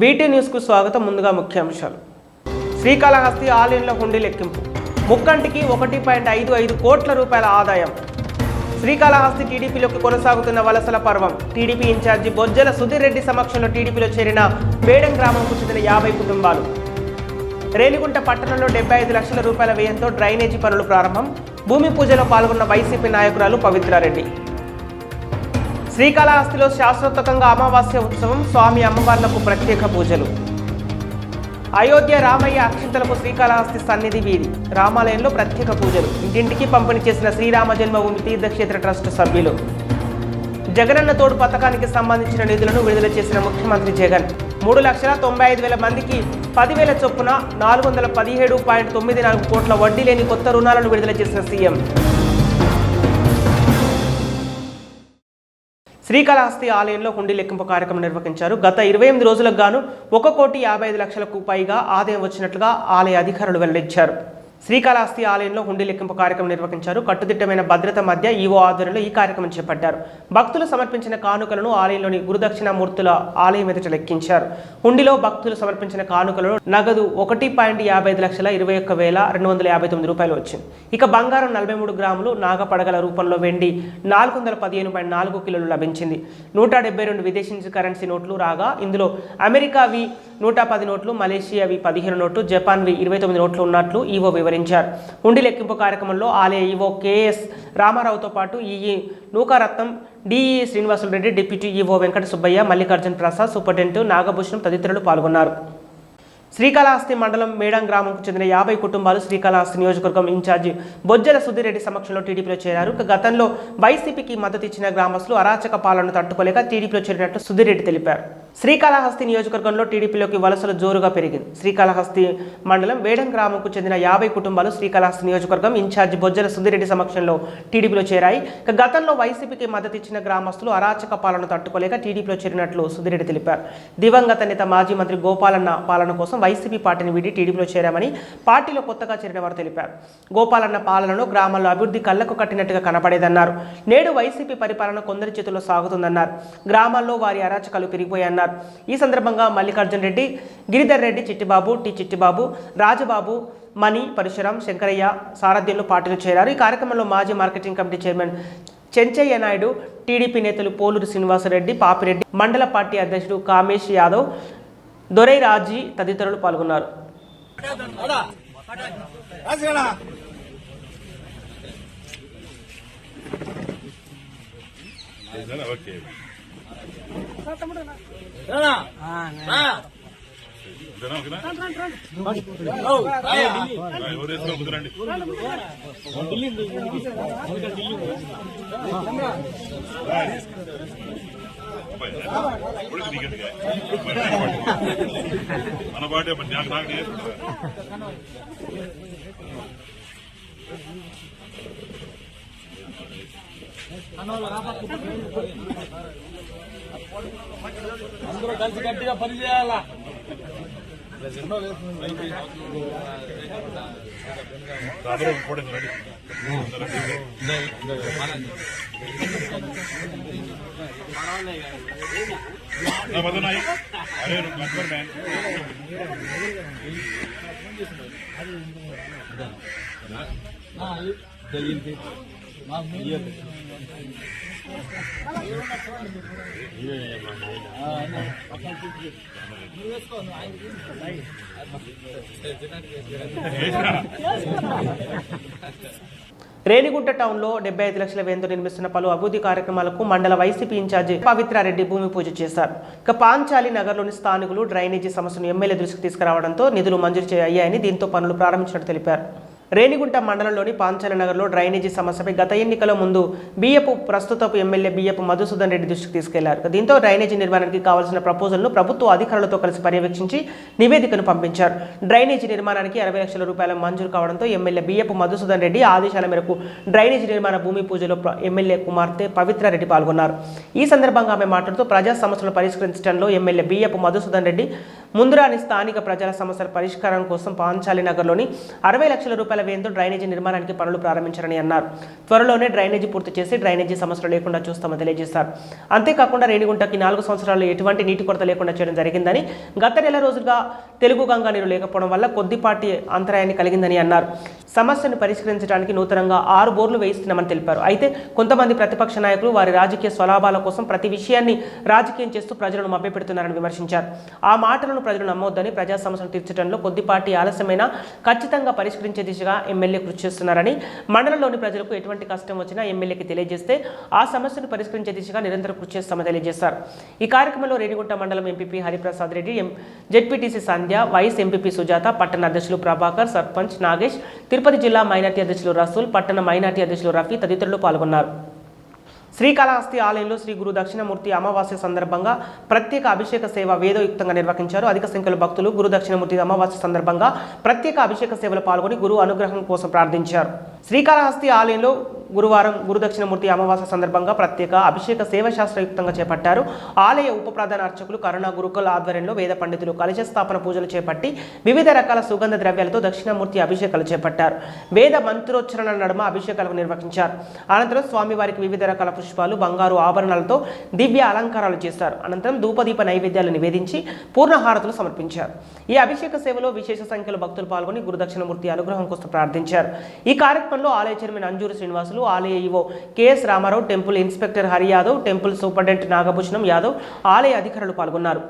BT న్యూస్కు స్వాగతం ముందుగా ముఖ్యాంశాలు. శ్రీకాళహస్తి ఆలయంలో హుండీ లెక్కింపు. ముక్కంటికి ఒకటి పాయింట్ ఐదు ఐదు కోట్ల రూపాయల ఆదాయం. శ్రీకాళహస్తి టీడీపీలోకి కొనసాగుతున్న వలసల పర్వం. టీడీపీ ఇన్ఛార్జి బొజ్జల సుధీర్ రెడ్డి సమక్షంలో టీడీపీలో చేరిన బేడం గ్రామంకు చెందిన యాభై కుటుంబాలు. రేణిగుంట పట్టణంలో డెబ్బై ఐదు లక్షల రూపాయల వ్యయంతో డ్రైనేజీ పనులు ప్రారంభం. భూమి పూజలో పాల్గొన్న వైసీపీ నాయకురాలు పవిత్రారెడ్డి. శ్రీకాళహస్తిలో శాశ్వతంగా అమావాస్య ఉత్సవం స్వామి అమ్మవార్లకు ప్రత్యేక పూజలు. అయోధ్య రామయ్య అక్షింతలకు శ్రీకాళహస్తి సన్నిధి వీధి రామాలయంలో ప్రత్యేక పూజలు. ఇంటింటికి పంపిణీ చేసిన శ్రీరామ జన్మభూమి తీర్థక్షేత్ర ట్రస్ట్ సభ్యులు. జగనన్న తోడు పథకానికి సంబంధించిన నిధులను విడుదల చేసిన ముఖ్యమంత్రి జగన్. మూడు లక్షల తొంభై ఐదు వేల మందికి పదివేల చొప్పున నాలుగు వందల పదిహేడు పాయింట్ తొమ్మిది నాలుగు కోట్ల వడ్డీ లేని కొత్త రుణాలను విడుదల చేసిన సీఎం. శ్రీకాళహస్తి ఆలయంలో హుండీ లెక్కింపు కార్యక్రమం నిర్వహించారు. గత ఇరవై ఎనిమిది రోజులకు గాను ఒక కోటి యాభై ఐదు లక్షలకు పైగా ఆదాయం వచ్చినట్లుగా ఆలయ అధికారులు వెల్లడించారు. శ్రీకాళహస్తి ఆలయంలో హుండీ లెక్కింపు కార్యక్రమం నిర్వహించారు. కట్టుదిట్టమైన భద్రత మధ్య ఈవో ఆధ్వర్యంలో ఈ కార్యక్రమం చేపట్టారు. భక్తులు సమర్పించిన కానుకలను ఆలయంలోని గురుదక్షిణామూర్తుల ఆలయం ఎదుట లెక్కించారు. హుండీలో భక్తులు సమర్పించిన కానుకలను నగదు ఒకటి పాయింట్ యాభై ఐదు లక్షల ఇరవై ఒక్క వేల రెండు వందల యాభై తొమ్మిది రూపాయలు వచ్చింది. ఇక బంగారం నలభై మూడు గ్రాములు నాగపడగల రూపంలో వెండి నాలుగు వందల పదిహేను పాయింట్ నాలుగు కిలోలు లభించింది. నూట డెబ్బై రెండు విదేశీ కరెన్సీ నోట్లు రాగా ఇందులో అమెరికావి నూట పది నోట్లు మలేషియావి పదిహేను నోట్లు జపాన్వి ఇరవై తొమ్మిది నోట్లు ఉన్నట్లు ఈవో వివరించారు. ఉండి లెక్కింపు కార్యక్రమంలో ఆలయ ఈవో కేఎస్ రామారావుతో పాటు EE Nookaratnam DE Srinivasulareddy deputy EO Venkata Subbaiah Mallikarjuna Prasad superintendent Nagabhushanam తదితరులు పాల్గొన్నారు. శ్రీకాళహస్తి మండలం మేడం గ్రామంకు చెందిన యాభై కుటుంబాలు శ్రీకాళహస్తి నియోజకవర్గం ఇన్ఛార్జి బొజ్జల సుధీరెడ్డి సమక్షంలో టీడీపీలో చేరారు. గతంలో వైసీపీకి మద్దతు ఇచ్చిన గ్రామస్తులు అరాచక పాలనను తట్టుకోలేక టీడీపీలో చేరినట్టు సుధీరెడ్డి తెలిపారు. శ్రీకాళహస్తి నియోజకవర్గంలో టీడీపీలోకి వలసలు జోరుగా పెరిగింది. శ్రీకాళహస్తి మండలం వేడం గ్రామంకు చెందిన యాభై కుటుంబాలు శ్రీకాళహస్తి నియోజకవర్గం ఇన్ఛార్జి బొజ్జల సుందిరెడ్డి సమక్షంలో టీడీపీలో చేరాయి. ఇక గతంలో వైసీపీకి మద్దతు ఇచ్చిన గ్రామస్తులు అరాచక పాలన తట్టుకోలేక టీడీపీలో చేరినట్లు సుధీరెడ్డి తెలిపారు. దివంగత నేత మాజీ మంత్రి గోపాలన్న పాలన కోసం వైసీపీ పార్టీని వీడి టీడీపీలో చేరామని పార్టీలో కొత్తగా చేరిన వారు తెలిపారు. గోపాలన్న పాలనను గ్రామాల్లో అభివృద్ధి కళ్ళకు కట్టినట్టుగా కనపడేదన్నారు. నేడు వైసీపీ పరిపాలన కొందరి చేతుల్లో సాగుతుందన్నారు. గ్రామాల్లో వారి అరాచకాలు పెరిగిపోయన్నారు ఈ సందర్భంగా మల్లికార్జున్ రెడ్డి గిరిధర్ రెడ్డి చిట్టిబాబు టి చిట్టిబాబు రాజబాబు మణి పరశురాం శంకరయ్య సారథ్యంలో పార్టీలో చేరారు. ఈ కార్యక్రమంలో మాజీ marketing committee chairman Chenchaiah Naidu TDP నేతలు పోలూరు శ్రీనివాసరెడ్డి పాపిరెడ్డి మండల పార్టీ అధ్యక్షుడు కామేష్ యాదవ్ దొరై రాజీ తదితరులు పాల్గొన్నారు. ఓకే మన పాటే నాకు నాకు అందరూ కలిసి గట్టిగా పని చేయాలా రాబోయే కూడా రండి నా మదనాయి అరే కన్ఫర్మ్ మ్యాన్ రేణిగుంట టౌన్లో డెబ్బై ఐదు లక్షల వ్యయంతో నిర్మిస్తున్న పలు అభివృద్ధి కార్యక్రమాలకు మండల వైసీపీ ఇన్ఛార్జి పవిత్రారెడ్డి భూమి పూజ చేశారు. ఇక పాంచాలి నగర్లోని స్థానికులు డ్రైనేజీ సమస్యను ఎమ్మెల్యే దృష్టికి తీసుకురావడంతో నిధులు మంజూరు అయ్యాయని దీంతో పనులు ప్రారంభించినట్టు తెలిపారు. రేణిగుంట మండలంలోని పాంచాల నగర్లో డ్రైనేజీ సమస్యపై గత ఎన్నికల ముందు బియ్యపు ప్రస్తుతపు ఎమ్మెల్యే బియ్యపు మధుసూదన్ రెడ్డి దృష్టికి తీసుకెళ్ళారు. దీంతో డ్రైనేజీ నిర్మాణానికి కావాల్సిన ప్రపోజల్ను ప్రభుత్వ అధికారులతో కలిసి పర్యవేక్షించి నివేదికను పంపించారు. డ్రైనేజీ నిర్మాణానికి అరవై లక్షల రూపాయల మంజూరు కావడంతో ఎమ్మెల్యే బియ్యపు మధుసూదన్ రెడ్డి ఆదేశాల మేరకు డ్రైనేజీ నిర్మాణ భూమి పూజలో ఎమ్మెల్యే కుమార్తె పవిత్రారెడ్డి పాల్గొన్నారు. ఈ సందర్భంగా ఆమె మాట్లాడుతూ ప్రజా సమస్యలను పరిష్కరించడంలో ఎమ్మెల్యే బియ్యపు మధుసూదన్ రెడ్డి ముందురాని స్థానిక ప్రజల సమస్యల పరిష్కారం కోసం పాంచాలి నగర్లోని అరవై లక్షల రూపాయల వ్యయంతో డ్రైనేజీ నిర్మాణానికి పనులు ప్రారంభించారని అన్నారు. త్వరలోనే డ్రైనేజీ పూర్తి చేసి డ్రైనేజీ సమస్యలు లేకుండా చూస్తామని తెలియజేశారు. అంతేకాకుండా రేణిగుంటకి నాలుగు సంవత్సరాలు ఎటువంటి నీటి కొరత లేకుండా చేయడం జరిగిందని గత నెల రోజులుగా తెలుగు గంగా నీరు లేకపోవడం వల్ల కొద్దిపాటి అంతరాయాన్ని కలిగిందని అన్నారు. సమస్యను పరిష్కరించడానికి నూతనంగా ఆరు బోర్లు వేయిస్తున్నామని తెలిపారు. అయితే కొంతమంది ప్రతిపక్ష నాయకులు వారి రాజకీయ స్వలాభాల కోసం ప్రతి విషయాన్ని రాజకీయం చేస్తూ ప్రజలను మభ్యపెడుతున్నారని విమర్శించారు. ఆ మాటలను ప్రజలు నమ్మొద్దని ప్రజా సమస్యలు తీర్చడంలో కొద్దిపాటి ఆలస్యమైనా ఖచ్చితంగా పరిష్కరించే దిశగా ఎమ్మెల్యే కృషి చేస్తున్నారని మండలంలోని ప్రజలకు ఎటువంటి కష్టం వచ్చినా ఎమ్మెల్యేకి తెలియజేస్తే ఆ సమస్యను పరిష్కరించే దిశగా నిరంతరం కృషి చేస్తామని తెలియజేశారు. ఈ కార్యక్రమంలో రేణిగుంట మండలం MPP Hariprasad Reddy M ZPTC Sandhya vice MPP Sujatha పట్టణ అధ్యక్షులు ప్రభాకర్ సర్పంచ్ నాగేష్ తిరుపతి జిల్లా మైనార్టీ అధ్యక్షులు రసూల్ పట్టణ మైనార్టీ అధ్యక్షులు రఫీ తదితరులు పాల్గొన్నారు. శ్రీకాళహస్తి ఆలయంలో శ్రీ గురు దక్షిణమూర్తి అమావాస్య సందర్భంగా ప్రత్యేక అభిషేక సేవ వేదోయుక్తంగా నిర్వహించారు. అధిక సంఖ్యలో భక్తులు గురు దక్షిణమూర్తి అమావాస్య సందర్భంగా ప్రత్యేక అభిషేక సేవలు పాల్గొని గురువు అనుగ్రహం కోసం ప్రార్థించారు. శ్రీకాళహస్తి ఆలయంలో గురువారం గురుదక్షిణమూర్తి అమావాస అమావాస్య సందర్భంగా ప్రత్యేక అభిషేక సేవ శాస్త్రయుక్తంగా చేపట్టారు. ఆలయ ఉప ప్రధాన అర్చకులు కరుణ గురుకుల ఆధ్వర్యంలో వేద పండితులు కలశ స్థాపన పూజలు చేపట్టి వివిధ రకాల సుగంధ ద్రవ్యాలతో దక్షిణమూర్తి అభిషేకాలు చేపట్టారు. వేద మంత్రోచ్చరణ నడుమ అభిషేకాలు నిర్వహించారు. అనంతరం స్వామివారికి వివిధ రకాల పుష్పాలు బంగారు ఆభరణాలతో దివ్య అలంకారాలు చేశారు అనంతరం ధూపదీప నైవేద్యాలు నివేదించి పూర్ణహారతులు సమర్పించారు. ఈ అభిషేక సేవలో విశేష సంఖ్యలో భక్తులు పాల్గొని గురుదక్షిణమూర్తి అనుగ్రహం కోసం ప్రార్థించారు. ఈ కార్యక్రమంలో ఆలయ చైర్మన్ అంజూరు శ్రీనివాసులు ఆలయ EO KS Ramarao temple inspector Hari Yadav temple superintendent Nagabhushanam Yadav ఆలయ అధికారులు పాల్గొన్నారు.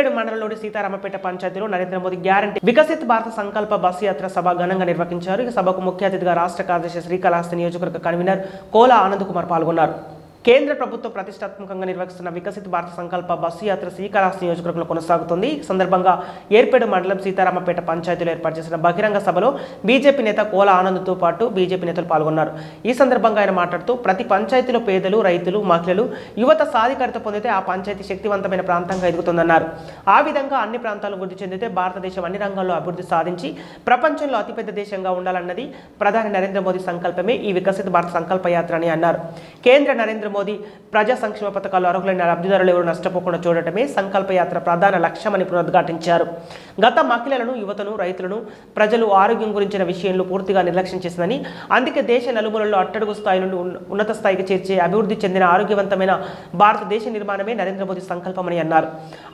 ఏర్పేడు మండలంలోని సీతారామపేట పంచాయతీలో నరేంద్ర మోదీ గ్యారంటీ వికసిత్ భారత సంకల్ప బస్సు యాత్ర సభ ఘనంగా నిర్వహించారు. ఈ సభకు ముఖ్య అతిథిగా రాష్ట్ర కార్యదర్శి శ్రీకాళహస్తి నియోజకవర్గ కన్వీనర్ కోలా ఆనంద్ కుమార్ పాల్గొన్నారు. కేంద్ర ప్రభుత్వం ప్రతిష్టాత్మకంగా నిర్వహిస్తున్న వికసిత భారత సంకల్ప బస్సు యాత్ర శ్రీకాళహస్తి నియోజకవర్గంలో కొనసాగుతుంది. ఈ సందర్భంగా ఏర్పేడు మండలం సీతారామపేట పంచాయతీలో ఏర్పాటు చేసిన బహిరంగ సభలో బీజేపీ నేత కోల ఆనంద్తో పాటు బీజేపీ నేతలు పాల్గొన్నారు. ఈ సందర్భంగా ఆయన మాట్లాడుతూ ప్రతి పంచాయతీలో పేదలు రైతులు మహిళలు యువత సాధికారత పొందితే ఆ పంచాయతీ శక్తివంతమైన ప్రాంతంగా ఎదుగుతుందన్నారు. ఆ విధంగా అన్ని ప్రాంతాలు వృద్ధి చెందితే భారతదేశం అన్ని రంగాల్లో అభివృద్ధి సాధించి ప్రపంచంలో అతిపెద్ద దేశంగా ఉండాలన్నది ప్రధాని నరేంద్ర మోదీ సంకల్పమే ఈ వికసిత భారత సంకల్ప యాత్ర అని అన్నారు. కేంద్ర నరేంద్ర మోదీ ప్రజా సంక్షేమ పథకాలు అర్హులైన లబ్ధిదారులు ఎవరు నష్టపోకుండా చూడటమే సంకల్ప యాత్ర ప్రధాన లక్ష్యమని పునరుద్ఘాటించారు. గత మహిళలను యువతను రైతులను ప్రజలు ఆరోగ్యం గురించిన విషయంలో పూర్తిగా నిర్లక్ష్యం చేసిందని అందుకే దేశ నలుమూలలో అట్టడుగు స్థాయి నుండి ఉన్నత స్థాయికి చేర్చే అభివృద్ధి చెందిన ఆరోగ్యవంతమైన భారతదేశ నిర్మాణమే నరేంద్ర మోదీ సంకల్పమని అన్నారు.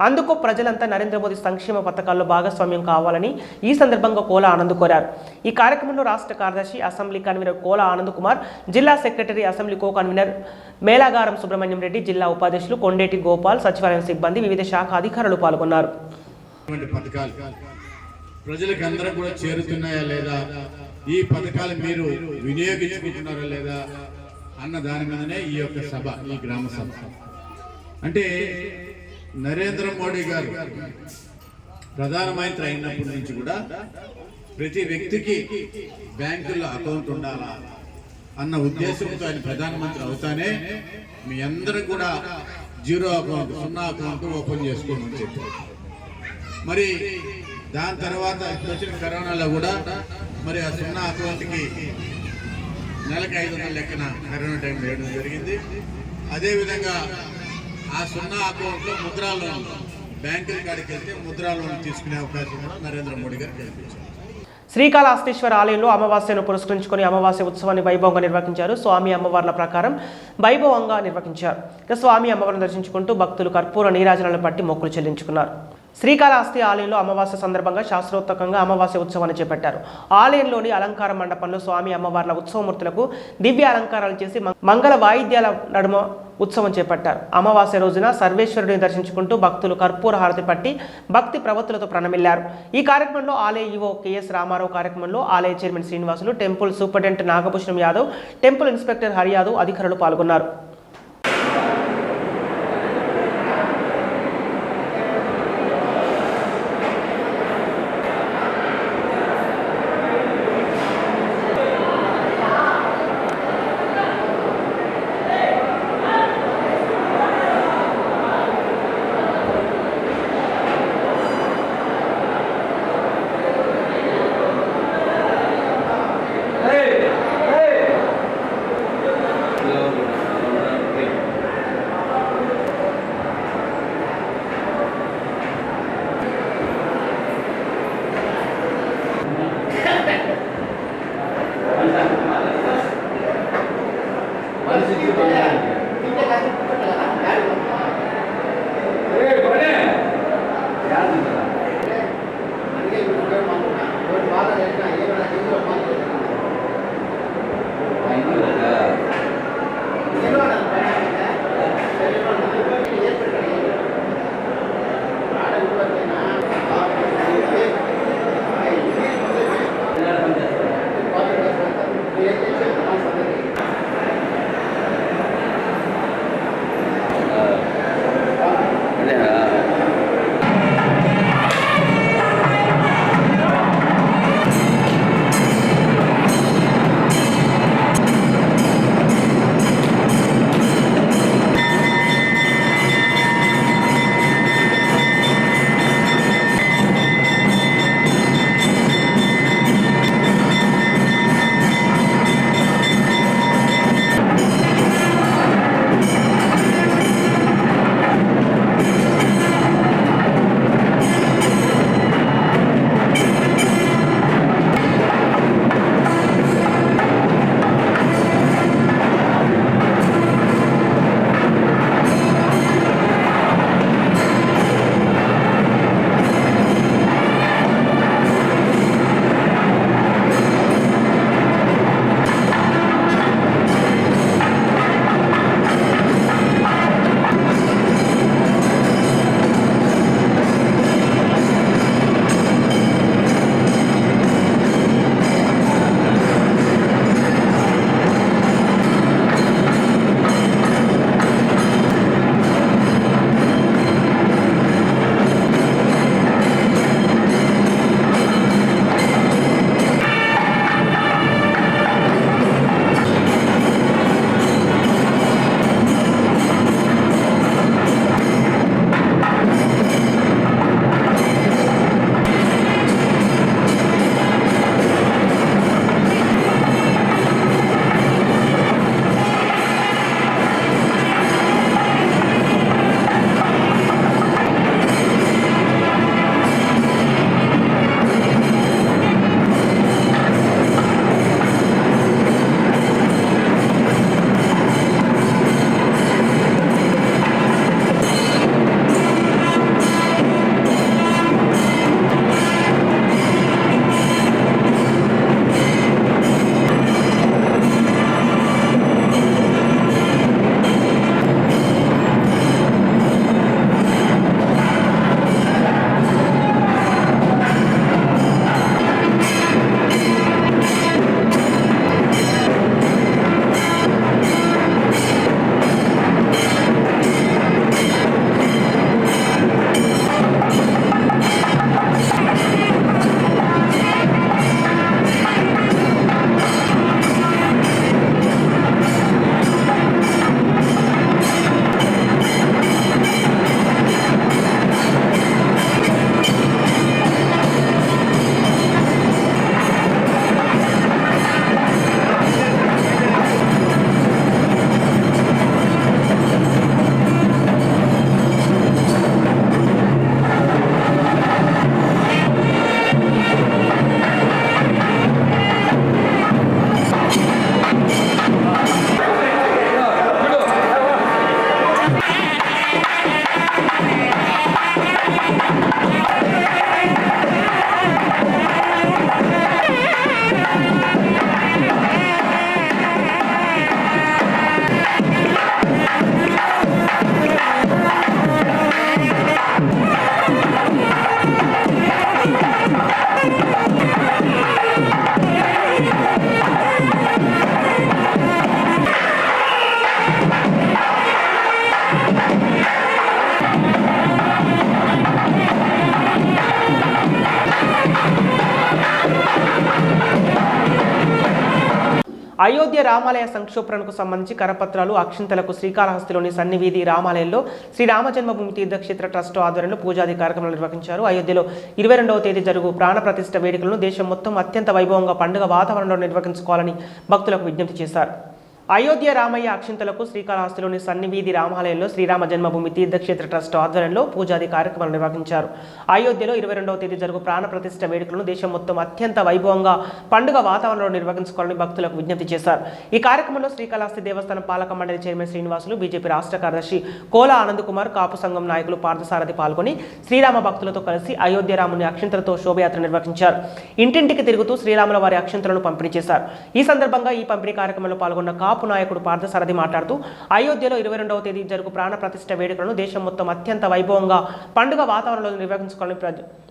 అందుకు ప్రజలంతా నరేంద్ర మోదీ సంక్షేమ పథకాల్లో భాగస్వామ్యం కావాలని ఈ సందర్భంగా కోలా ఆనంద్ కోరారు. ఈ కార్యక్రమంలో రాష్ట్ర కార్యదర్శి అసెంబ్లీ కన్వీనర్ కోలా ఆనంద్ కుమార్ జిల్లా secretary assembly co convener Melagaram Subrahmanyam Reddy జిల్లా ఉపాధ్యక్షులు కొండేటి గోపాల్ సచివాలయం సిబ్బంది వివిధ శాఖ అధికారులు పాల్గొన్నారు. పథకాలు ప్రజలకు అందరూ కూడా చేరుతున్నాయా లేదా? ఈ పథకాలు మీరు వినియోగించుకుంటున్నారా లేదా? అన్న దాని మీదనే ఈ యొక్క సభ ఈ గ్రామ సభ. అంటే నరేంద్ర మోడీ గారు ప్రధానమంత్రి అయినప్పటి నుంచి కూడా ప్రతి వ్యక్తికి బ్యాంకుల్లో అకౌంట్ ఉండాలా? అన్న ఉద్దేశంతో ఆయన ప్రధానమంత్రి అవుతానే మీ అందరూ కూడా జీరో అకౌంట్ సున్నా అకౌంట్ ఓపెన్ చేసుకోమని చెప్పారు. మరి దాని తర్వాత వచ్చిన కరోనాలో కూడా మరి ఆ సున్నా అకౌంట్కి నెలకు ఐదు వందల లెక్కన కరోనా టైం వేయడం జరిగింది. అదేవిధంగా ఆ సున్నా అకౌంట్లో ముద్రా లోన్ బ్యాంకుల కాడికి వెళ్తే ముద్రా లోన్ తీసుకునే అవకాశం కూడా నరేంద్ర మోడీ గారు కల్పించారు. శ్రీకాళహస్తీశ్వర ఆలయంలో అమావాస్యను పురస్కరించుకొని అమావాస్య ఉత్సవాన్ని వైభవంగా నిర్వహించారు స్వామి అమ్మవార్ల ప్రకారం వైభవంగా నిర్వహించారు. స్వామి అమ్మవారిని దర్శించుకుంటూ భక్తులు కర్పూర నీరాజనాలను పట్టి మొక్కులు చెల్లించుకున్నారు. శ్రీకాళహస్తి ఆలయంలో అమావాస్య సందర్భంగా శాస్త్రోత్తకంగా అమావాస్య ఉత్సవాన్ని చేపట్టారు. ఆలయంలోని అలంకార మండపంలో స్వామి అమ్మవార్ల ఉత్సవమూర్తులకు దివ్య అలంకారాలు చేసి మంగళ వాయిద్యాల నడుమ ఉత్సవం చేపట్టారు. అమావాస్య రోజున సర్వేశ్వరుడిని దర్శించుకుంటూ భక్తులు కర్పూర హారతి పట్టి భక్తి ప్రవత్తులతో ప్రణమిల్లారు. ఈ కార్యక్రమంలో ఆలయ ఈవో కెఎస్ రామారావు కార్యక్రమంలో ఆలయ chairman Srinivasulu temple superintendent Nagabhushanam Yadav temple inspector Hariyadav అధికారులు పాల్గొన్నారు. అయోధ్య రామాలయ సంక్షోభణకు సంబంధించి కరపత్రాలు అక్షింతలకు శ్రీకాళహస్తిలోని సన్నివీధి రామాలయంలో శ్రీ రామజన్మభూమి తీర్థక్షేత్ర ట్రస్ట్ ఆధ్వర్యంలో పూజాది కార్యక్రమాలు నిర్వహించారు. అయోధ్యలో ఇరవై రెండవ తేదీ జరుగు ప్రాణప్రతిష్ఠ వేడుకలను దేశం మొత్తం అత్యంత వైభవంగా పండుగ వాతావరణంలో నిర్వహించుకోవాలని భక్తులకు విజ్ఞప్తి చేశారు. అయోధ్య రామయ్య అక్షింతలకు శ్రీకాళహస్తిలోని సన్నివీధి రామాలయంలో శ్రీరామ జన్మభూమి తీర్థక్షేత్ర ట్రస్ట్ ఆధ్వర్యంలో పూజాది కార్యక్రమాలు నిర్వహించారు. అయోధ్యలో ఇరవై రెండవ తేదీ జరుగు ప్రాణప్రతిష్ట వేడుకలను దేశం మొత్తం అత్యంత వైభవంగా పండుగ వాతావరణంలో నిర్వహించుకోవాలని భక్తులకు విజ్ఞప్తి చేశారు. ఈ కార్యక్రమంలో శ్రీకాళహస్తి దేవస్థానం పాలక మండలి చైర్మన్ శ్రీనివాసులు బీజేపీ రాష్ట్ర కార్యదర్శి కోల ఆనంద్ కుమార్ కాపు సంఘం నాయకులు పార్థసారథి పాల్గొని శ్రీరామ భక్తులతో కలిసి అయోధ్య రాముని అక్షింతలతో శోభయాత్ర నిర్వహించారు. ఇంటింటికి తిరుగుతూ శ్రీరాముల వారి అక్షింతలను పంపిణీ చేశారు. ఈ సందర్భంగా ఈ పంపిణీ కార్యక్రమంలో పాల్గొన్న కాపు నాయకుడు పార్థసారథి మాట్లాడుతూ అయోధ్యలో ఇరవై రెండవ తేదీ జరుగు ప్రాణ ప్రతిష్ట వేడుకలను దేశం మొత్తం అత్యంత వైభవంగా పండుగ వాతావరణంలో నిర్వహించుకోవాలని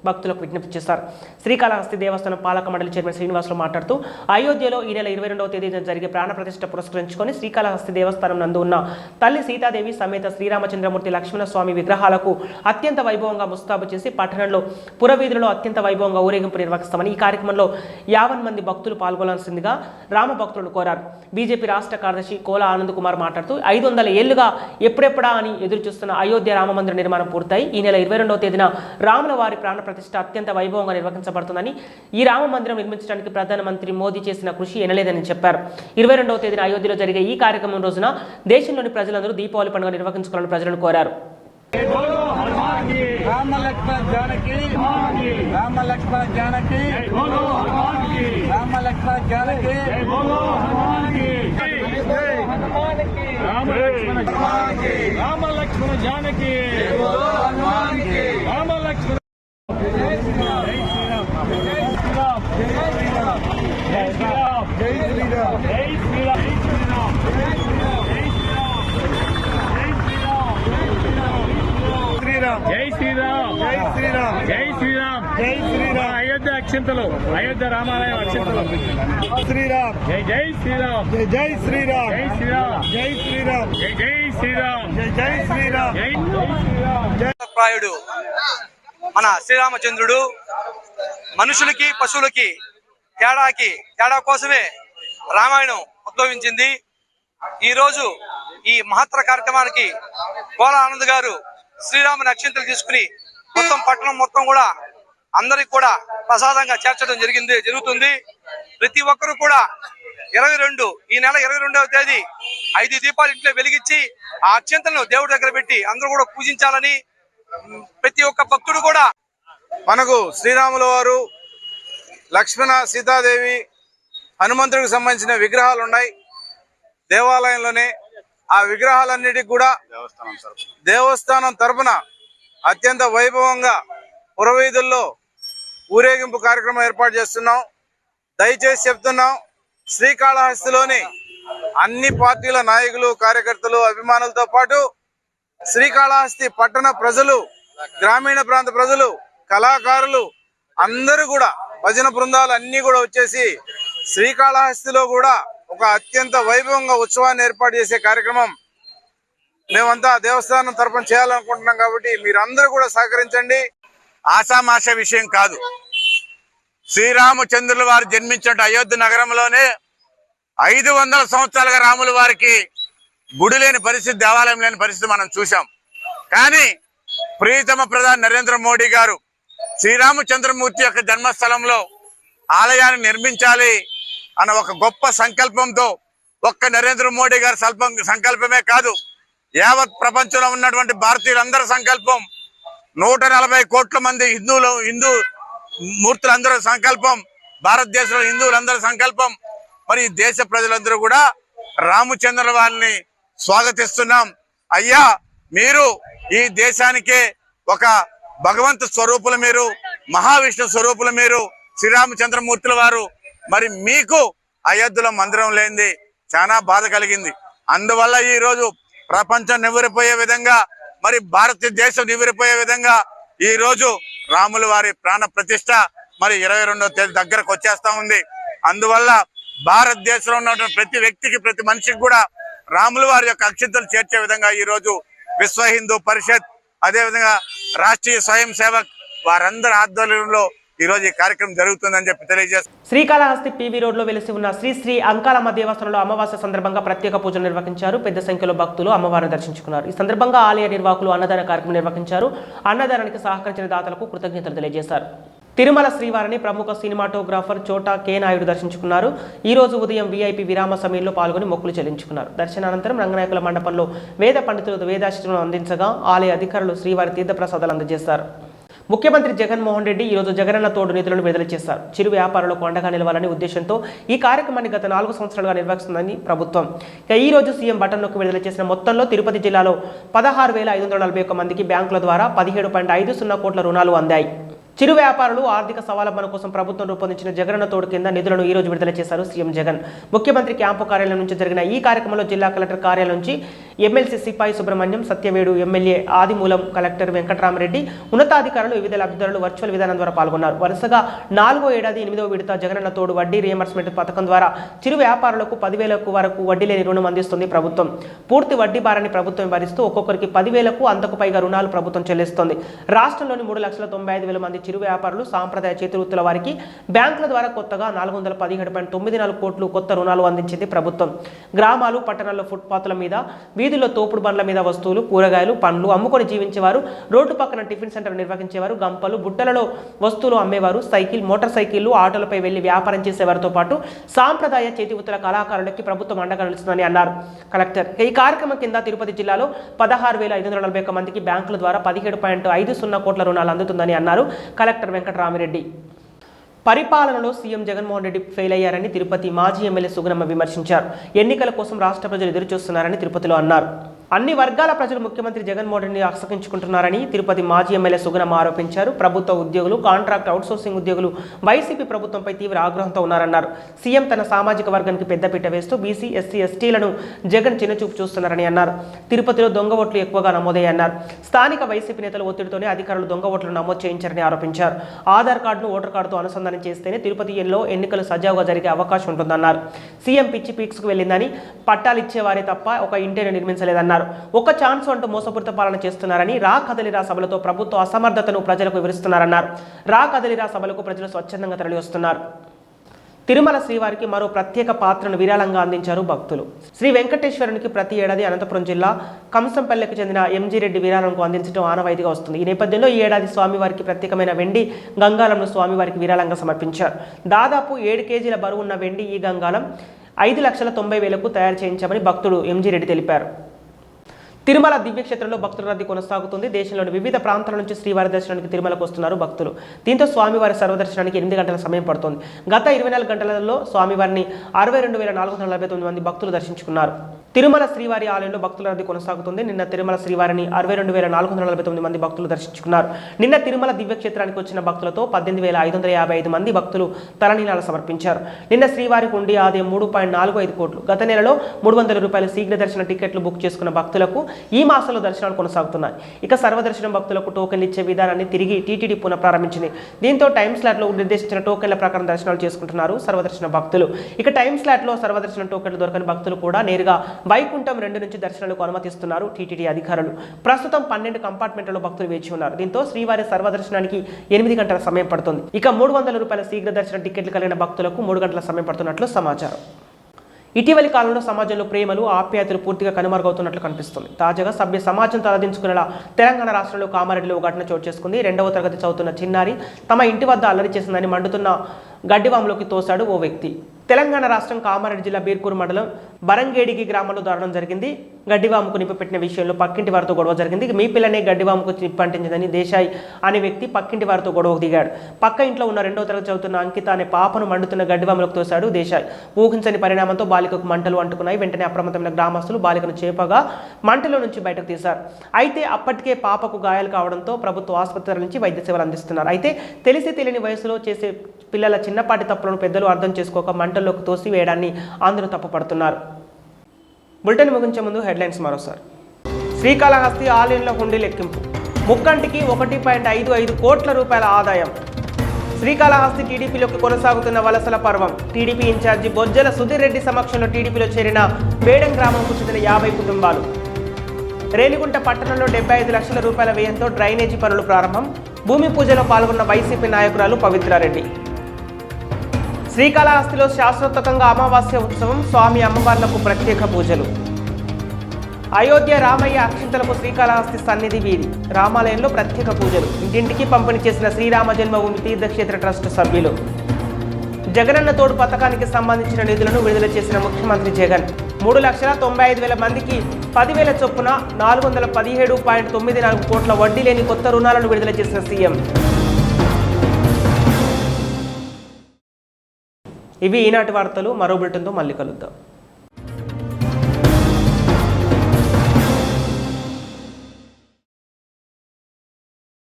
భక్తులకు విజ్ఞప్తి చేశారు శ్రీకాళహస్తి దేవస్థానం పాలక మండలి చైర్మన్ శ్రీనివాసులు మాట్లాడుతూ అయోధ్యలో ఈ నెల ఇరవై రెండవ తేదీన జరిగే ప్రాణప్రతిష్ఠ పురస్కరించుకొని శ్రీకాళహస్తి దేవస్థానం నందు ఉన్న తల్లి సీతాదేవి సమేత శ్రీరామచంద్రమూర్తి లక్ష్మణ స్వామి విగ్రహాలకు అత్యంత వైభవంగా ముస్తాబు చేసి పట్టణంలో పురవీధులలో అత్యంత వైభవంగా ఊరేగింపు నిర్వహిస్తామని ఈ కార్యక్రమంలో యావన్ మంది భక్తులు పాల్గొనాల్సిందిగా రామ భక్తులను కోరారు. బీజేపీ రాష్ట్ర కార్యదర్శి కోల ఆనంద్ కుమార్ మాట్లాడుతూ ఐదు వందల ఏళ్ళుగా ఎప్పుడెప్పుడా అని ఎదురు చూస్తున్న అయోధ్య రామ మందిర నిర్మాణం పూర్తయి ఈ నెల ఇరవై రెండవ తేదీన రాముల వారి ప్రాణ ప్రతిష్ట అత్యంత వైభవంగా నిర్వహించబడుతుందని ఈ రామ మందిరం నిర్మించడానికి ప్రధానమంత్రి మోదీ చేసిన కృషి ఎనలేదని చెప్పారు. ఇరవై రెండవ తేదీన అయోధ్యలో జరిగే ఈ కార్యక్రమం రోజున దేశంలోని ప్రజలందరూ దీపావళి పండుగ నిర్వహించుకోవాలని ప్రజలను కోరారు. రామ లక్ష్మణ జానకి రామ లక్ష్మణ జానకి రామ లక్ష్మణ జానకి రామ లక్ష్మణ రామ లక్ష్మణ జానకి రామ లక్ష్మణ జై శ్రీరామ్ జై శ్రీరామ్ జై శ్రీరామ్ జై శ్రీరామ్ జై శ్రీరామ్ జై శ్రీరామ్ జై శ్రీరామ్ జై శ్రీరామ్ జై శ్రీరామ్ జై శ్రీరామ్ అయోధ్య అక్షంతలు అయోధ్య రామాలయం అక్షంతలు శ్రీరామ్ జై జై శ్రీరామ్ జై జై శ్రీరామ్ జై శ్రీరామ్ జై శ్రీరామ్ జై జై శ్రీరామ్ జై జై శ్రీరామ్ జై జై శ్రీరామ్ ప్రాయుడు మన శ్రీరామచంద్రుడు మనుషులకి పశువులకి తేడాకి తేడా కోసమే రామాయణం ఉద్భవించింది ఈ రోజు ఈ మహత్తర కార్యక్రమానికి కోల ఆనంద్ గారు శ్రీరాముని అక్షింతలు తీసుకుని మొత్తం పట్టణం మొత్తం కూడా అందరికి కూడా ప్రసాదంగా చేర్చడం జరిగింది జరుగుతుంది. ప్రతి ఒక్కరూ కూడా ఇరవై రెండు ఈ నెల ఇరవై రెండవ తేదీ ఐదు దీపాలు ఇంట్లో వెలిగించి ఆ అక్షంతలను దేవుడి దగ్గర పెట్టి అందరూ కూడా పూజించాలని ప్రతి ఒక్క భక్తుడు కూడా మనకు శ్రీరాముల వారు లక్ష్మణ సీతాదేవి హనుమంతుడికి సంబంధించిన విగ్రహాలు ఉన్నాయి. దేవాలయంలోనే ఆ విగ్రహాలన్నిటికి కూడా దేవస్థానం తరపున. అత్యంత వైభవంగా పురవీధుల్లో ఊరేగింపు కార్యక్రమం ఏర్పాటు చేస్తున్నాం. దయచేసి చెప్తున్నాం శ్రీకాళహస్తిలోని అన్ని పార్టీల నాయకులు కార్యకర్తలు అభిమానులతో పాటు శ్రీకాళహస్తి పట్టణ ప్రజలు గ్రామీణ ప్రాంత ప్రజలు కళాకారులు అందరూ కూడా భజన బృందాలు అన్ని కూడా వచ్చేసి శ్రీకాళహస్తిలో కూడా ఒక అత్యంత వైభవంగా ఉత్సవాన్ని ఏర్పాటు చేసే కార్యక్రమం మేమంతా దేవస్థానం తరఫున చేయాలనుకుంటున్నాం కాబట్టి మీరందరూ కూడా సహకరించండి. ఆషామాష విషయం కాదు. శ్రీరామచంద్రుల వారు జన్మించిన అయోధ్య నగరంలోనే ఐదు వందల సంవత్సరాలుగా రాముల వారికి గుడి లేని పరిస్థితి దేవాలయం లేని పరిస్థితి మనం చూసాం కానీ ప్రియతమ ప్రధాని నరేంద్ర మోడీ గారు శ్రీరామచంద్రమూర్తి యొక్క జన్మస్థలంలో ఆలయాన్ని నిర్మించాలి అన్న ఒక గొప్ప సంకల్పంతో ఒక్క నరేంద్ర మోడీ గారి స్వల్పం సంకల్పమే కాదు యావత్ ప్రపంచంలో ఉన్నటువంటి భారతీయులందరి సంకల్పం నూట నలభై కోట్ల మంది హిందువులు హిందూ మూర్తులందరూ సంకల్పం భారతదేశంలో హిందువులందరి సంకల్పం. మరి ఈ దేశ ప్రజలందరూ కూడా రామచంద్ర వారిని స్వాగతిస్తున్నాం. అయ్యా మీరు ఈ దేశానికే ఒక భగవంతు స్వరూపులు మీరు మహావిష్ణు స్వరూపులు మీరు శ్రీరామచంద్రమూర్తుల వారు. మరి మీకు అయోధ్యలో మందిరం లేనిది చాలా బాధ కలిగింది. అందువల్ల ఈ రోజు ప్రపంచం నివ్వరిపోయే విధంగా మరి భారతదేశం నివ్వరిపోయే విధంగా ఈ రోజు రాముల వారి ప్రాణ ప్రతిష్ట మరి ఇరవై రెండవ తేదీ దగ్గరకు వచ్చేస్తా ఉంది. అందువల్ల భారతదేశంలో ఉన్నటువంటి ప్రతి వ్యక్తికి ప్రతి మనిషికి కూడా రాముల వారి యొక్క అక్షింతలు చేర్చే విధంగా ఈ రోజు విశ్వ హిందూ పరిషత్ అదేవిధంగా రాష్ట్రీయ స్వయం సేవక్ వారందరి ఆధ్వర్యంలో ఈ రోజు ఈ కార్యక్రమం జరుగుతుందని చెప్పి తెలియజేస్తారు శ్రీకాళహస్తి పీవీ రోడ్లో వెలిసి ఉన్న శ్రీ శ్రీ అంకాలమ్మ దేవస్థానంలో అమావాస్య సందర్భంగా ప్రత్యేక పూజలు నిర్వహించారు. పెద్ద సంఖ్యలో భక్తులు అమ్మవారిని దర్శించుకున్నారు. ఈ సందర్భంగా ఆలయ నిర్వాహకులు అన్నదాన కార్యక్రమం నిర్వహించారు. అన్నదానానికి సహకరించిన దాతలకు కృతజ్ఞతలు తెలియజేశారు. తిరుమల శ్రీవారిని ప్రముఖ సినిమాటోగ్రాఫర్ చోటా కే. నాయుడు దర్శించుకున్నారు. ఈ రోజు ఉదయం వీఐపీ విరామ సమయంలో పాల్గొని మొక్కులు చెల్లించుకున్నారు. దర్శనానంతరం రంగనాయకుల మండపంలో వేద పండితులు వేదాశ్రమం అందించగా ఆలయ అధికారులు శ్రీవారి తీర్థప్రసాదాలు అందజేశారు. ముఖ్యమంత్రి జగన్మోహన్ రెడ్డి ఈరోజు జగనన్న తోడు నిధులను విడుదల చేశారు. చిరు వ్యాపారులకు అండగా నిలవాలనే ఉద్దేశంతో ఈ కార్యక్రమాన్ని గత నాలుగు సంవత్సరాలుగా నిర్వహిస్తుందని ప్రభుత్వం. ఇక ఈ రోజు సీఎం బటన్ నొక్కి విడుదల చేసిన మొత్తంలో తిరుపతి జిల్లాలో పదహారు వేల ఐదు వందల నలభై ఒక్క మందికి బ్యాంకుల ద్వారా పదిహేడు పాయింట్ ఐదు సున్నా కోట్ల రుణాలు అందాయి. చిరు వ్యాపారులు ఆర్థిక సవాలమ్మన కోసం ప్రభుత్వం రూపొందించిన జగనన్న తోడు కింద నిధులను ఈ రోజు విడుదల చేశారు సీఎం జగన్. ముఖ్యమంత్రి క్యాంపు కార్యాలయం నుంచి జరిగిన ఈ కార్యక్రమంలో జిల్లా కలెక్టర్ కార్యాలయం నుంచి MLC Sipai Subrahmanyam Satyavedu MLA Adimulam collector Venkataramareddy ఉన్నతాధికారులు వివిధ లబ్ధిదారులు వర్చువల్ విధానం ద్వారా పాల్గొన్నారు. వరుసగా నాలుగో ఏడాది ఎనిమిదో విడత జగనన్న తోడు వడ్డీ రియంబర్స్మెంట్ పథకం ద్వారా చిరు వ్యాపారులకు పదివేలకు వరకు వడ్డీ లేని రుణం అందిస్తుంది ప్రభుత్వం. పూర్తి వడ్డీ భారాన్ని ప్రభుత్వం భరిస్తూ ఒక్కొక్కరికి పదివేలకు అంతకు పైగా రుణాలు ప్రభుత్వం చెల్లిస్తోంది. రాష్ట్రంలోని మూడు లక్షల తొంభై ఐదు వేల మంది చిరు వ్యాపారులు సాంప్రదాయ చేతివృత్తుల వారికి బ్యాంకుల ద్వారా కొత్తగా నాలుగు వందల పదిహేడు పాయింట్ తొమ్మిది నాలుగు కోట్లు కొత్త రుణాలు అందించింది ప్రభుత్వం. గ్రామాలు పట్టణాల్లో ఫుట్పాత్ల మీద వీధుల్లో తోపుడు బండ్ల మీద వస్తువులు కూరగాయలు పండ్లు అమ్ముకొని జీవించేవారు రోడ్డు పక్కన టిఫిన్ సెంటర్ నిర్వహించేవారు గంపలు బుట్టలలో వస్తువులు అమ్మేవారు సైకిల్ మోటార్ సైకిళ్ళు ఆటోలపై వెళ్ళి వ్యాపారం చేసేవారితో పాటు సాంప్రదాయ చేతివృత్తుల కళాకారులకి ప్రభుత్వం అండగా నిలుస్తుందని అన్నారు. కలెక్టర్ ఈ కార్యక్రమం కింద తిరుపతి జిల్లాలో పదహారు వేల ఐదు వందల నలభై ఒక్క మందికి బ్యాంకుల ద్వారా పదిహేడు పాయింట్ ఐదు సున్నా కోట్ల రుణాలు అందుతుందని అన్నారు కలెక్టర్ వెంకటరామిరెడ్డి. పరిపాలనలో సీఎం జగన్మోహన్ రెడ్డి ఫెయిల్ అయ్యారని తిరుపతి మాజీ ఎమ్మెల్యే సుగుణమ్మ విమర్శించారు. ఎన్నికల కోసం రాష్ట్ర ప్రజలు ఎదురుచూస్తున్నారని తిరుపతిలో అన్నారు. అన్ని వర్గాల ప్రజలు ముఖ్యమంత్రి జగన్మోహన్ ఆకర్షించుకుంటున్నారని తిరుపతి మాజీ ఎమ్మెల్యే సుగుణం ఆరోపించారు. ప్రభుత్వ ఉద్యోగులు కాంట్రాక్ట్ అవుట్సోర్సింగ్ ఉద్యోగులు వైసీపీ ప్రభుత్వంపై తీవ్ర ఆగ్రహంతో ఉన్నారన్నారు. సీఎం తన సామాజిక వర్గానికి పెద్దపీట వేస్తూ బీసీ ఎస్సీ ఎస్టీలను జగన్ చిన్నచూపు చూస్తున్నారని అన్నారు. తిరుపతిలో దొంగ ఓట్లు ఎక్కువగా నమోదయ్యన్నారు స్థానిక వైసీపీ నేతల ఒత్తిడితోనే అధికారులు దొంగ ఓట్లు నమోదు చేయించారని ఆరోపించారు. ఆధార్ కార్డును ఓటర్ కార్డుతో అనుసంధానం చేస్తేనే తిరుపతి ఎన్లో ఎన్నికలు సజావుగా జరిగే అవకాశం ఉంటుందన్నారు. సీఎం పిచ్చి పీక్స్కు వెళ్ళిందని పట్టాలు ఇచ్చేవారే తప్ప ఒక ఇంటిని నిర్మించలేదన్నారు. ఒక ఛాన్స్ అంటూ మోసపూరిత పాలన చేస్తున్నారని రా కదలిరా సభలతో ప్రభుత్వ అసమర్థతను ప్రజలకు వివరిస్తున్నారన్నారు. రా కదలిరా సభలకు ప్రజలు స్వచ్ఛందంగా తరలి వస్తున్నారు తిరుమల శ్రీవారికి మరో ప్రత్యేక పాత్రను విరాళంగా అందించారు భక్తులు. శ్రీ వెంకటేశ్వరునికి ప్రతి ఏడాది అనంతపురం జిల్లా కంసంపల్లెకు చెందిన ఎంజీ రెడ్డి విరాళంకు అందించడం ఆనవాయితీగా వస్తుంది. ఈ నేపథ్యంలో ఈ ఏడాది స్వామివారికి ప్రత్యేకమైన వెండి గంగాలంను స్వామివారికి విరాళంగా సమర్పించారు. దాదాపు ఏడు కేజీల బరువున్న వెండి ఈ గంగాలం ఐదు లక్షల తొంభై వేలకు తయారు చేయించామని భక్తుడు ఎంజీ రెడ్డి తెలిపారు. తిరుమల దివ్యక్షేత్రంలో భక్తుల రద్దీ కొనసాగుతుంది. దేశంలోని వివిధ ప్రాంతాల నుంచి శ్రీవారి దర్శనానికి తిరుమలకు వస్తున్నారు భక్తులు. దీంతో స్వామివారి సర్వదర్శనానికి ఎనిమిది గంటల సమయం పడుతుంది. గత ఇరవై నాలుగు గంటలలో స్వామివారిని అరవై రెండు వేల నాలుగు వందల నలభై తొమ్మిది మంది భక్తులు దర్శించుకున్నారు. తిరుమల శ్రీవారి ఆలయంలో భక్తుల రద్దీ కొనసాగుతుంది. నిన్న తిరుమల శ్రీవారిని అరవై రెండు వేల నాలుగు వందల నలభై తొమ్మిది మంది భక్తులు దర్శించుకున్నారు. నిన్న తిరుమల దివ్యక్షేత్రానికి వచ్చిన భక్తులతో పద్దెనిమిది వేల ఐదు వందల యాభై ఐదు మంది భక్తులు తలనీలాలు సమర్పించారు. నిన్న శ్రీవారి ఉండి ఆదాయం మూడు పాయింట్ నాలుగు ఐదు కోట్లు. గత నెలలో మూడు వందల రూపాయల శీఘ్ర దర్శన టికెట్లు బుక్ చేసుకున్న భక్తులకు ఈ మాసంలో దర్శనాలు కొనసాగుతున్నాయి. ఇక సర్వదర్శనం భక్తులకు టోకెన్లు ఇచ్చే విధానాన్ని తిరిగి టీటీడీ పునఃప్రారంభించింది దీంతో టైం స్లాట్లో నిర్దేశించిన టోకెన్ల ప్రకారం దర్శనాలు చేసుకుంటున్నారు సర్వదర్శన భక్తులు. ఇక టైం స్లాట్లో సర్వదర్శన టోకెన్లు దొరకని భక్తులు కూడా నేరుగా వైకుంఠం రెండు నుంచి దర్శనాలకు అనుమతిస్తున్నారు టీటీడీ అధికారులు. ప్రస్తుతం పన్నెండు కంపార్ట్మెంట్లలో భక్తులు వేచి ఉన్నారు. దీంతో శ్రీవారి సర్వదర్శనానికి ఎనిమిది గంటల సమయం పడుతుంది. ఇక మూడు వందల రూపాయల శీఘ్ర దర్శన టికెట్లు కలిగిన భక్తులకు మూడు గంటల సమయం పడుతున్నట్లు సమాచారం. ఇటీవలి కాలంలో సమాజంలో ప్రేమలు ఆప్యాయతలు పూర్తిగా కనుమరుగవుతున్నట్లు కనిపిస్తుంది. తాజాగా సభ్య సమాజం తలదించుకునేలా తెలంగాణ రాష్ట్రంలో కామారెడ్డిలో ఘటన చోటు చేసుకుంది. రెండవ తరగతి చదువుతున్న చిన్నారి తమ ఇంటి వద్ద అల్లరి చేసిందని మండుతున్న గడ్డివాములోకి తోశాడు ఓ వ్యక్తి. తెలంగాణ రాష్ట్రం కామారెడ్డి జిల్లా బీర్కూరు మండలం బరంగేడిగి గ్రామంలో దారుణం జరిగింది. గడ్డివాముకు నిప్పపెట్టిన విషయంలో పక్కింటి వారితో గొడవ జరిగింది. మీ పిల్లనే గడ్డివాముకు నిప్పంటించిందని దేశాయ్ అనే వ్యక్తి పక్కింటి వారితో గొడవకు దిగాడు. పక్క ఇంట్లో ఉన్న రెండో తరగతి చదువుతున్న అంకిత అనే పాపను మండుతున్న గడ్డివాములకు తోశాడు దేశాయ్. ఊహించని పరిణామంతో బాలికకు మంటలు అంటుకున్నాయి. వెంటనే అప్రమత్తమైన గ్రామస్తులు బాలికను చేపగా మంటలో నుంచి బయటకు తీశారు. అయితే అప్పటికే పాపకు గాయాలు కావడంతో ప్రభుత్వ ఆసుపత్రుల నుంచి వైద్య సేవలు అందిస్తున్నారు. అయితే తెలిసి తెలియని వయసులో చేసే పిల్లల చిన్న చిన్నపాటి తప్పులను పెద్దలు అర్థం చేసుకోక మంటల్లోకి తోసి వేయడాన్ని అందరూ తప్పుపడుతున్నారు. బులెటిన్ ముగించే ముందు హెడ్లైన్స్ మరోసారి. శ్రీకాళహస్తి ఆలయంలో హుండీ లెక్కింపు. ముక్కంటికి ఒకటి పాయింట్ ఐదు ఐదు కోట్ల రూపాయల ఆదాయం. శ్రీకాళహస్తి టీడీపీలోకి కొనసాగుతున్న వలసల పర్వం. టీడీపీ ఇన్ఛార్జి బొజ్జల సుధీర్ రెడ్డి సమక్షంలో టీడీపీలో చేరిన వేడం గ్రామంకు చెందిన యాభై కుటుంబాలు. రేణిగుంట పట్టణంలో డెబ్బై ఐదు లక్షల రూపాయల వ్యయంతో డ్రైనేజీ పనులు ప్రారంభం. భూమి పూజలో పాల్గొన్న వైసీపీ నాయకురాలు పవిత్రారెడ్డి. శ్రీకాళహస్తిలో శాశ్వతంగా అమావాస్య ఉత్సవం స్వామి అమ్మవార్లకు ప్రత్యేక పూజలు. అయోధ్య రామయ్య అక్షింతలకు శ్రీకాళహస్తి సన్నిధి వీధి రామాలయంలో ప్రత్యేక పూజలు. ఇంటింటికి పంపిణీ చేసిన శ్రీరామ జన్మభూమి తీర్థక్షేత్ర ట్రస్ట్ సభ్యులు. జగనన్న తోడు పథకానికి సంబంధించిన నిధులను విడుదల చేసిన ముఖ్యమంత్రి జగన్. మూడు లక్షల తొంభై ఐదు వేల మందికి పదివేల చొప్పున నాలుగు వందల పదిహేడు పాయింట్ తొమ్మిది నాలుగు కోట్ల వడ్డీ లేని కొత్త రుణాలను విడుదల చేసిన సీఎం. ఇవి ఈనాటి వార్తలు. మరో బులెటిన్తో మళ్ళీ కలుద్దాం.